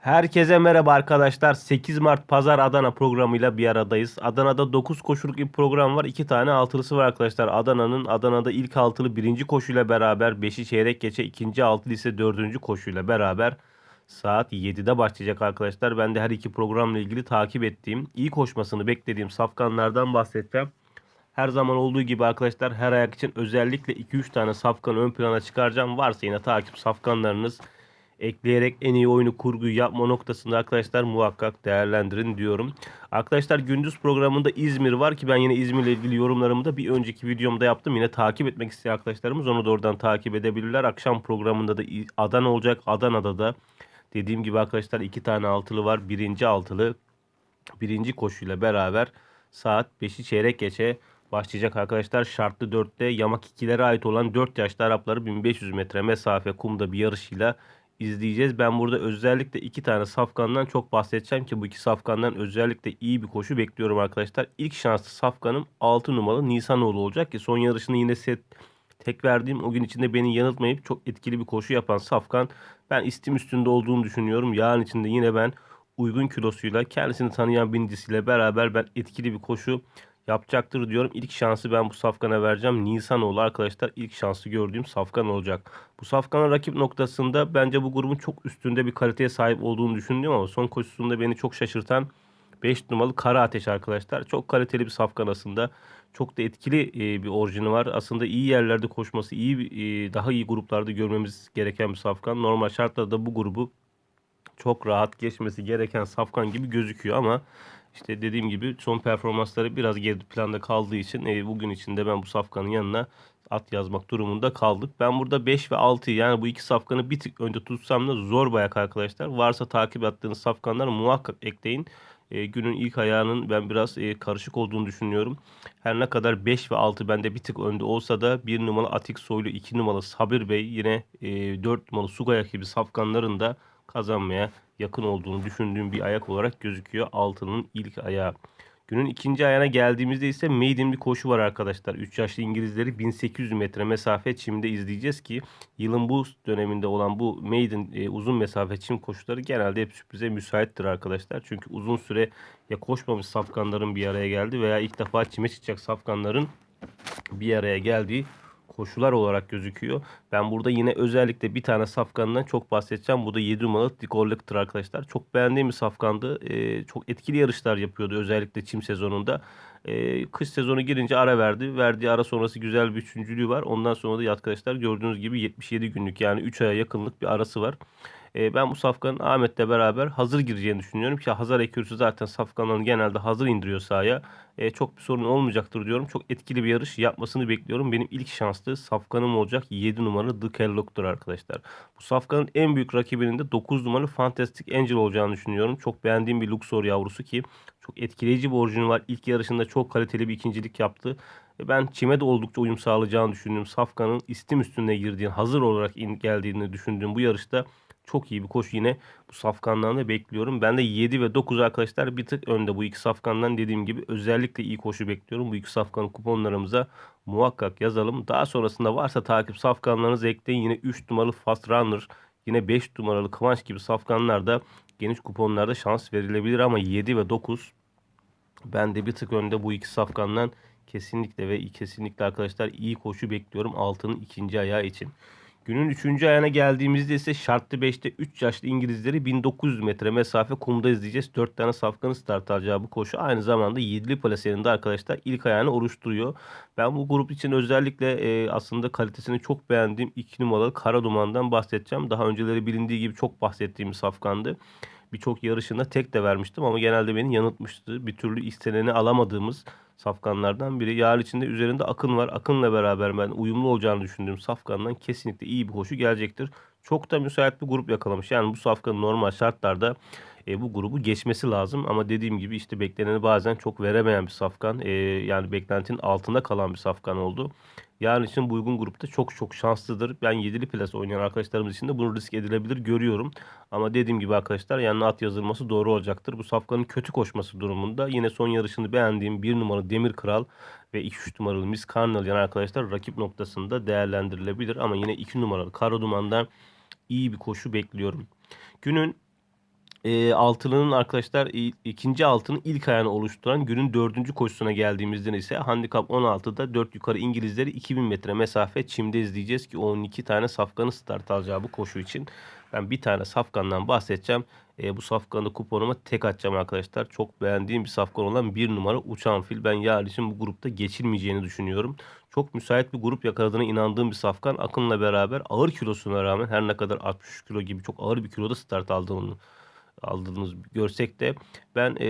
Herkese merhaba arkadaşlar. 8 Mart Pazar Adana programıyla bir aradayız. Adana'da 9 koşuluk bir program var. 2 tane altılısı var arkadaşlar. Adana'nın Adana'da ilk altılı birinci koşuyla beraber 5'i çeyrek geçe ikinci altılı ise dördüncü koşuyla beraber saat 7'de başlayacak arkadaşlar. Ben de her iki programla ilgili takip ettiğim, iyi koşmasını beklediğim safkanlardan bahsedeceğim. Her zaman olduğu gibi arkadaşlar her ayak için özellikle 2-3 tane safkanı ön plana çıkaracağım. Varsa yine takip safkanlarınız ekleyerek en iyi oyunu kurguyu yapma noktasında arkadaşlar muhakkak değerlendirin diyorum. Arkadaşlar gündüz programında İzmir var ki ben yine İzmir'le ilgili yorumlarımı da bir önceki videomda yaptım. Yine takip etmek isteyen arkadaşlarımız onu da oradan takip edebilirler. Akşam programında da Adana olacak. Adana'da da dediğim gibi arkadaşlar iki tane altılı var. Birinci altılı birinci koşuyla beraber saat 5'i çeyrek geçe başlayacak arkadaşlar. Şartlı 4'te yamak 2'lere ait olan 4 yaşlı Arapları 1500 metre mesafe kumda bir yarışıyla izleyeceğiz. Ben burada özellikle iki tane safkandan çok bahsedeceğim ki bu iki safkandan özellikle iyi bir koşu bekliyorum arkadaşlar. İlk şanslı safkanım 6 numaralı Nisanoğlu olacak ki son yarışını yine set tek verdiğim o gün içinde beni yanıltmayıp çok etkili bir koşu yapan safkan. Ben istim üstünde olduğunu düşünüyorum. Yarın içinde yine ben uygun kilosuyla kendisini tanıyan binicisiyle beraber ben etkili bir koşu yapacaktır diyorum. İlk şansı ben bu safkana vereceğim. Nisanoğlu arkadaşlar ilk şansı gördüğüm safkan olacak. Bu safkanın rakip noktasında bence bu grubun çok üstünde bir kaliteye sahip olduğunu düşündüm ama son koşusunda beni çok şaşırtan 5 numaralı Kara Ateş arkadaşlar. Çok kaliteli bir safkan aslında. Çok da etkili e, bir orijini var. Aslında iyi yerlerde koşması, iyi e, daha iyi gruplarda görmemiz gereken bir safkan. Normal şartlarda bu grubu çok rahat geçmesi gereken safkan gibi gözüküyor ama işte dediğim gibi son performansları biraz geri planda kaldığı için e, bugün içinde ben bu safkanın yanına at yazmak durumunda kaldık. Ben burada 5 ve 6 yani bu iki safkanı bir tık önce tutsam da zor bayak arkadaşlar. Varsa takip ettiğiniz safkanlar muhakkak ekleyin. E, günün ilk ayağının ben biraz e, karışık olduğunu düşünüyorum. Her ne kadar 5 ve 6 bende bir tık önde olsa da 1 numaralı Atik Soylu, 2 numaralı Sabir Bey yine e, 4 numaralı Sugayak gibi safkanların da kazanmaya yakın olduğunu düşündüğüm bir ayak olarak gözüküyor. Altının ilk ayağı. Günün ikinci ayağına geldiğimizde ise maiden bir koşu var arkadaşlar. 3 yaşlı İngilizleri 1800 metre mesafe çimde izleyeceğiz ki yılın bu döneminde olan bu maiden e, uzun mesafe çim koşuları genelde hep sürprize müsaittir arkadaşlar. Çünkü uzun süre ya koşmamış safkanların bir araya geldi veya ilk defa çime çıkacak safkanların bir araya geldiği koşular olarak gözüküyor. Ben burada yine özellikle bir tane safkandan çok bahsedeceğim. Bu da 7 numaralı Dikorluk'tur arkadaşlar. Çok beğendiğim bir safkandı. Ee, çok etkili yarışlar yapıyordu özellikle çim sezonunda. Ee, kış sezonu girince ara verdi. Verdiği ara sonrası güzel bir üçüncülüğü var. Ondan sonra da arkadaşlar gördüğünüz gibi 77 günlük yani 3 aya yakınlık bir arası var. E, ben bu safkanın Ahmet'le beraber hazır gireceğini düşünüyorum ki Hazar Ekürüsü zaten safkanlarını genelde hazır indiriyor sahaya. E, çok bir sorun olmayacaktır diyorum. Çok etkili bir yarış yapmasını bekliyorum. Benim ilk şanslı safkanım olacak 7 numaralı The Kellog'dur arkadaşlar. Bu safkanın en büyük rakibinin de 9 numaralı Fantastic Angel olacağını düşünüyorum. Çok beğendiğim bir Luxor yavrusu ki çok etkileyici bir orijini var. İlk yarışında çok kaliteli bir ikincilik yaptı. E, ben çime de oldukça uyum sağlayacağını düşündüğüm Safkan'ın istim üstüne girdiğini, hazır olarak in, geldiğini düşündüğüm bu yarışta çok iyi bir koşu yine bu safkandan da bekliyorum. Ben de 7 ve 9 arkadaşlar bir tık önde bu iki safkandan dediğim gibi özellikle iyi koşu bekliyorum. Bu iki safkanın kuponlarımıza muhakkak yazalım. Daha sonrasında varsa takip safkanlarınızı ekleyin. Yine 3 numaralı Fast Runner yine 5 numaralı Kıvanç gibi safkanlar da geniş kuponlarda şans verilebilir ama 7 ve 9 ben de bir tık önde bu iki safkandan kesinlikle ve kesinlikle arkadaşlar iyi koşu bekliyorum altının ikinci ayağı için. Günün 3. ayağına geldiğimizde ise şartlı 5'te 3 yaşlı İngilizleri 1900 metre mesafe kumda izleyeceğiz. 4 tane safkanın start alacağı bu koşu aynı zamanda 7'li plasenin arkadaşlar ilk ayağını oluşturuyor. Ben bu grup için özellikle e, aslında kalitesini çok beğendiğim 2 numaralı Kara Duman'dan bahsedeceğim. Daha önceleri bilindiği gibi çok bahsettiğim safkandı birçok yarışında tek de vermiştim ama genelde beni yanıltmıştı. Bir türlü isteneni alamadığımız safkanlardan biri. Yarın içinde üzerinde Akın var. Akın'la beraber ben uyumlu olacağını düşündüğüm safkandan kesinlikle iyi bir koşu gelecektir. Çok da müsait bir grup yakalamış. Yani bu safkanın normal şartlarda e, bu grubu geçmesi lazım. Ama dediğim gibi işte bekleneni bazen çok veremeyen bir safkan. E, yani beklentinin altında kalan bir safkan oldu. Yarın için bu uygun grupta çok çok şanslıdır. Ben 7'li plas oynayan arkadaşlarımız için de bunu risk edilebilir görüyorum. Ama dediğim gibi arkadaşlar yani at yazılması doğru olacaktır. Bu safkanın kötü koşması durumunda yine son yarışını beğendiğim 1 numaralı Demir Kral ve 2-3 numaralı Miss Carnal yani arkadaşlar rakip noktasında değerlendirilebilir. Ama yine 2 numaralı Kara Duman'dan iyi bir koşu bekliyorum. Günün E, altılının arkadaşlar ikinci altının ilk ayağını oluşturan günün dördüncü koşusuna geldiğimizde ise handikap 16'da 4 yukarı İngilizleri 2000 metre mesafe çimde izleyeceğiz ki 12 tane safkanı start alacağı bu koşu için. Ben bir tane safkandan bahsedeceğim. E, bu safkanı kuponuma tek atacağım arkadaşlar. Çok beğendiğim bir safkan olan bir numara uçan fil. Ben yarın için bu grupta geçilmeyeceğini düşünüyorum. Çok müsait bir grup yakaladığına inandığım bir safkan. Akın'la beraber ağır kilosuna rağmen her ne kadar 63 kilo gibi çok ağır bir kiloda start aldığını aldığınız görsek de ben e,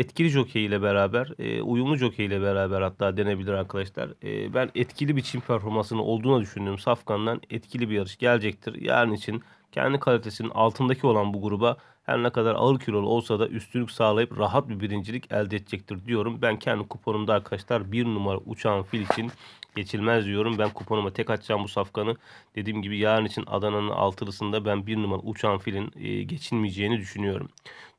etkili jokey ile beraber e, uyumlu jokey ile beraber hatta denebilir arkadaşlar. E, ben etkili bir çim performansının olduğuna düşündüğüm Safkan'dan etkili bir yarış gelecektir. Yarın için kendi kalitesinin altındaki olan bu gruba her ne kadar ağır kilolu olsa da üstünlük sağlayıp rahat bir birincilik elde edecektir diyorum. Ben kendi kuponumda arkadaşlar bir numara uçağın fil için geçilmez diyorum. Ben kuponuma tek açacağım bu safkanı. Dediğim gibi yarın için Adana'nın altılısında ben bir numara uçağın filin e, geçilmeyeceğini düşünüyorum.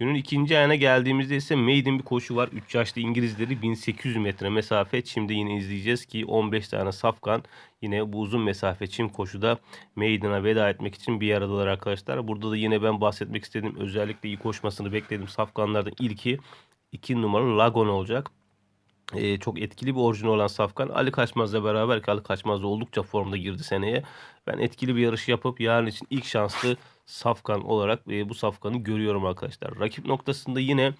Günün ikinci ayına geldiğimizde ise maiden bir koşu var. 3 yaşlı İngilizleri 1800 metre mesafe çimde yine izleyeceğiz ki 15 tane safkan yine bu uzun mesafe çim koşuda maiden'a veda etmek için bir aradalar arkadaşlar. Burada da yine ben bahsetmek istedim. Özellikle iyi koşmasını bekledim. Safkanlardan ilki 2 numaralı Lagon olacak. Ee, çok etkili bir orijinal olan Safkan. Ali Kaçmaz'la beraber ki Ali Kaçmaz oldukça formda girdi seneye. Ben etkili bir yarış yapıp yarın için ilk şanslı Safkan olarak e, bu Safkan'ı görüyorum arkadaşlar. Rakip noktasında yine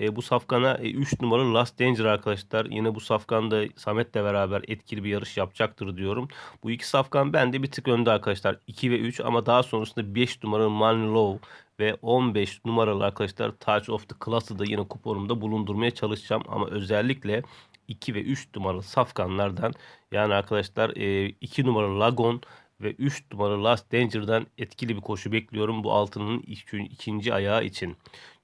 e, bu Safkan'a 3 numaralı Last Danger arkadaşlar. Yine bu Safkan da Samet'le beraber etkili bir yarış yapacaktır diyorum. Bu iki Safkan bende bir tık önde arkadaşlar. 2 ve 3 ama daha sonrasında 5 numaralı Low ve 15 numaralı arkadaşlar Touch of the Class'ı da yine kuponumda bulundurmaya çalışacağım. Ama özellikle 2 ve 3 numaralı safkanlardan yani arkadaşlar 2 numaralı Lagon ve 3 numaralı Last Danger'dan etkili bir koşu bekliyorum bu altının iki- ikinci ayağı için.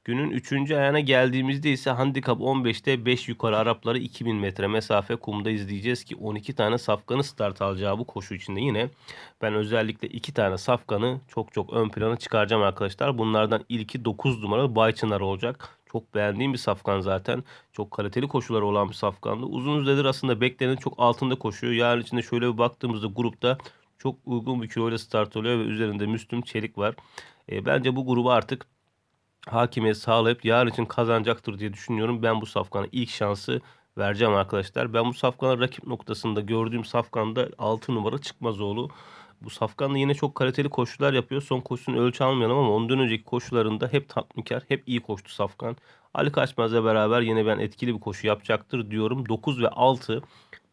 Günün 3. ayağına geldiğimizde ise handikap 15'te 5 yukarı Arapları 2000 metre mesafe kumda izleyeceğiz ki 12 tane safkanı start alacağı bu koşu içinde yine ben özellikle 2 tane safkanı çok çok ön plana çıkaracağım arkadaşlar. Bunlardan ilki 9 numaralı Bayçınar olacak. Çok beğendiğim bir safkan zaten. Çok kaliteli koşuları olan bir safkandı. Uzun süredir aslında beklenenin çok altında koşuyor. Yarın içinde şöyle bir baktığımızda grupta çok uygun bir kiloyla start oluyor ve üzerinde Müslüm Çelik var. E, bence bu grubu artık hakimiyet sağlayıp yarın için kazanacaktır diye düşünüyorum. Ben bu safkana ilk şansı vereceğim arkadaşlar. Ben bu safkana rakip noktasında gördüğüm safkanda 6 numara Çıkmazoğlu. Bu safkan da yine çok kaliteli koşular yapıyor. Son koşusunu ölçü almayalım ama ondan önceki koşularında hep tatminkar, hep iyi koştu safkan. Ali Kaçmaz'la beraber yine ben etkili bir koşu yapacaktır diyorum. 9 ve 6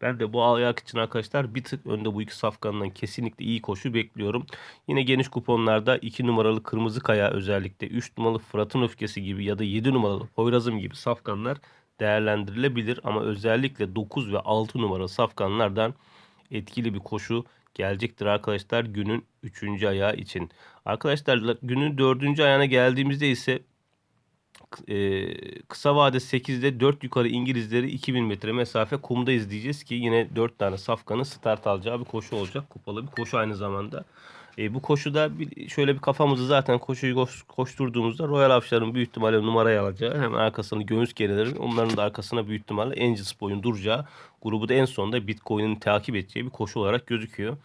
ben de bu ayak için arkadaşlar bir tık önde bu iki safkandan kesinlikle iyi koşu bekliyorum. Yine geniş kuponlarda 2 numaralı Kırmızı Kaya özellikle 3 numaralı Fırat'ın Öfkesi gibi ya da 7 numaralı Poyrazım gibi safkanlar değerlendirilebilir. Ama özellikle 9 ve 6 numaralı safkanlardan etkili bir koşu gelecektir arkadaşlar günün 3. ayağı için. Arkadaşlar günün 4. ayağına geldiğimizde ise e, kısa vade 8'de 4 yukarı İngilizleri 2000 metre mesafe kumda izleyeceğiz ki yine 4 tane safkanın start alacağı bir koşu olacak. Kupalı bir koşu aynı zamanda. E, bu koşuda bir, şöyle bir kafamızı zaten koşuyu koş, koşturduğumuzda Royal Afşar'ın büyük ihtimalle numarayı alacağı hemen arkasını göğüs gerilerin onların da arkasına büyük ihtimalle Angels boyun duracağı grubu da en sonunda Bitcoin'in takip edeceği bir koşu olarak gözüküyor.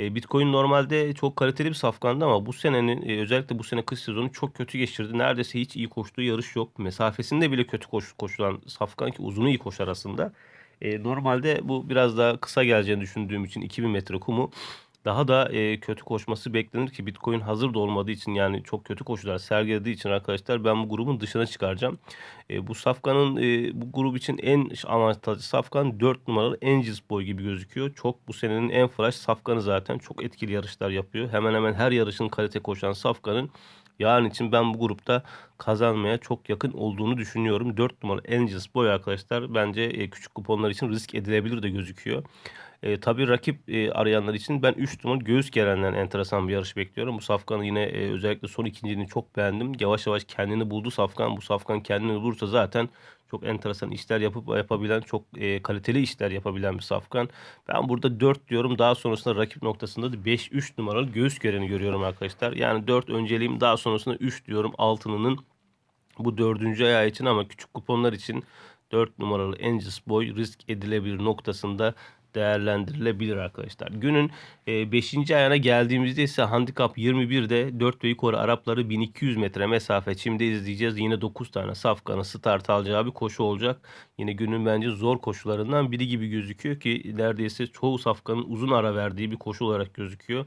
E, Bitcoin normalde çok kaliteli bir safkandı ama bu senenin e, özellikle bu sene kış sezonu çok kötü geçirdi. Neredeyse hiç iyi koştuğu yarış yok. Mesafesinde bile kötü koş, koşulan safkan ki uzunu iyi koşar aslında. E, normalde bu biraz daha kısa geleceğini düşündüğüm için 2000 metre kumu daha da e, kötü koşması beklenir ki Bitcoin hazır da olmadığı için yani çok kötü koşular sergilediği için arkadaşlar ben bu grubun dışına çıkaracağım. E, bu safkanın e, bu grup için en avantajlı safkan 4 numaralı Angels Boy gibi gözüküyor. Çok bu senenin en flash safkanı zaten çok etkili yarışlar yapıyor. Hemen hemen her yarışın kalite koşan safkanın yarın için ben bu grupta kazanmaya çok yakın olduğunu düşünüyorum. 4 numaralı Angels Boy arkadaşlar bence e, küçük kuponlar için risk edilebilir de gözüküyor. E, tabii rakip e, arayanlar için ben 3 numaralı Göğüs Geren'den enteresan bir yarış bekliyorum. Bu Safkan'ı yine e, özellikle son ikinciliğini çok beğendim. Yavaş yavaş kendini buldu Safkan. Bu Safkan kendini bulursa zaten çok enteresan işler yapıp yapabilen, çok e, kaliteli işler yapabilen bir Safkan. Ben burada 4 diyorum. Daha sonrasında rakip noktasında da 5-3 numaralı Göğüs Geren'i görüyorum arkadaşlar. Yani 4 önceliğim daha sonrasında 3 diyorum. Altınının bu dördüncü ayağı için ama küçük kuponlar için 4 numaralı Angels Boy risk edilebilir noktasında değerlendirilebilir arkadaşlar. Günün 5. ayağına geldiğimizde ise handikap 21'de 4 ve yukarı Arapları 1200 metre mesafe çimde izleyeceğiz. Yine 9 tane safkanın start alacağı bir koşu olacak. Yine günün bence zor koşularından biri gibi gözüküyor ki neredeyse çoğu safkanın uzun ara verdiği bir koşu olarak gözüküyor.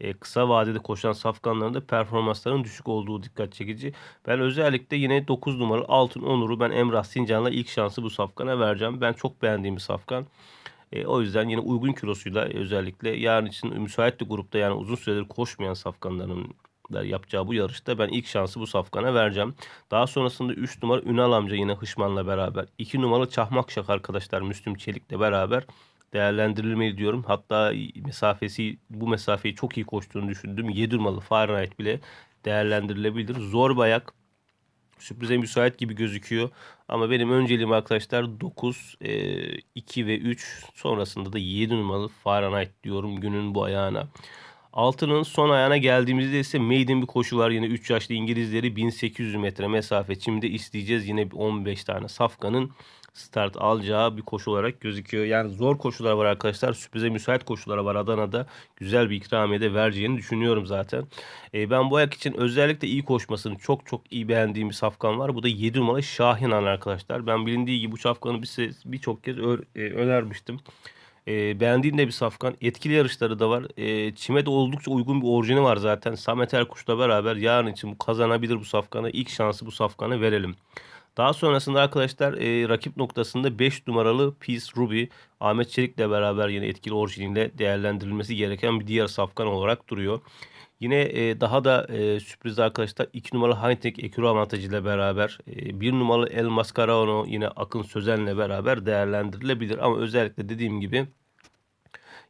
E, kısa vadede koşan safkanların da performanslarının düşük olduğu dikkat çekici. Ben özellikle yine 9 numaralı Altın Onur'u ben Emrah Sincan'la ilk şansı bu safkana vereceğim. Ben çok beğendiğim bir safkan. E, o yüzden yine uygun kilosuyla özellikle yarın için müsait bir grupta yani uzun süredir koşmayan safkanların yapacağı bu yarışta ben ilk şansı bu safkana vereceğim. Daha sonrasında 3 numara Ünal amca yine Hışman'la beraber. 2 numaralı Çahmak Şak arkadaşlar Müslüm Çelik'le beraber değerlendirilmeyi diyorum. Hatta mesafesi bu mesafeyi çok iyi koştuğunu düşündüm. 7 numaralı Fahrenheit bile değerlendirilebilir. Zor bayak sürprize müsait gibi gözüküyor. Ama benim önceliğim arkadaşlar 9, 2 ve 3 sonrasında da 7 numaralı Fahrenheit diyorum günün bu ayağına. Altının son ayağına geldiğimizde ise maiden bir koşu var. Yine 3 yaşlı İngilizleri 1800 metre mesafe çimde isteyeceğiz. Yine 15 tane safkanın start alacağı bir koşu olarak gözüküyor. Yani zor koşular var arkadaşlar. Sürprize müsait koşular var Adana'da. Güzel bir ikramiye de vereceğini düşünüyorum zaten. E, ben bu ayak için özellikle iyi koşmasını çok çok iyi beğendiğim bir safkan var. Bu da 7 numaralı Şahinan arkadaşlar. Ben bilindiği gibi bu safkanı birçok kez ö- e, önermiştim. E, beğendiğim de bir safkan. Etkili yarışları da var. E, çime de oldukça uygun bir orijini var zaten. Samet Erkuş'la beraber yarın için bu kazanabilir bu safkanı. İlk şansı bu safkanı verelim. Daha sonrasında arkadaşlar e, rakip noktasında 5 numaralı Peace Ruby Ahmet Çelik'le beraber yine etkili orijiniyle değerlendirilmesi gereken bir diğer safkan olarak duruyor. Yine e, daha da e, sürpriz arkadaşlar 2 numaralı Hightech Ekuro avantajıyla beraber 1 e, numaralı El Mascarano yine Akın Sözen'le beraber değerlendirilebilir. Ama özellikle dediğim gibi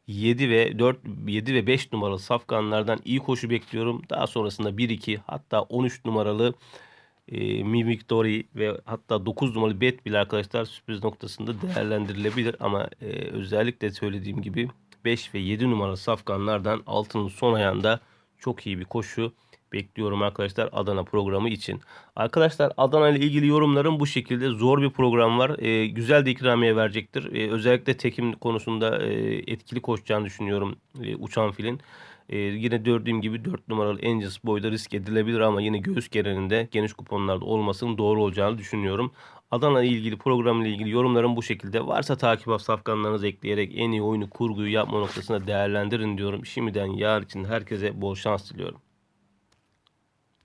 7 ve 4 7 ve 5 numaralı safkanlardan iyi koşu bekliyorum. Daha sonrasında 1 2 hatta 13 numaralı e, Mi Victory ve hatta 9 numaralı bet bile arkadaşlar sürpriz noktasında değerlendirilebilir. Ama e, özellikle söylediğim gibi 5 ve 7 numaralı safkanlardan altının son ayağında çok iyi bir koşu bekliyorum arkadaşlar Adana programı için. Arkadaşlar Adana ile ilgili yorumlarım bu şekilde. Zor bir program var. E, güzel de ikramiye verecektir. E, özellikle tekim konusunda e, etkili koşacağını düşünüyorum e, uçan filin. E, yine gördüğüm gibi 4 numaralı Angels boyda risk edilebilir ama yine göğüs gereninde geniş kuponlarda olmasının doğru olacağını düşünüyorum. Adana ile ilgili program ile ilgili yorumlarım bu şekilde. Varsa takip safkanlarınızı ekleyerek en iyi oyunu kurguyu yapma noktasında değerlendirin diyorum. Şimdiden yarın için herkese bol şans diliyorum.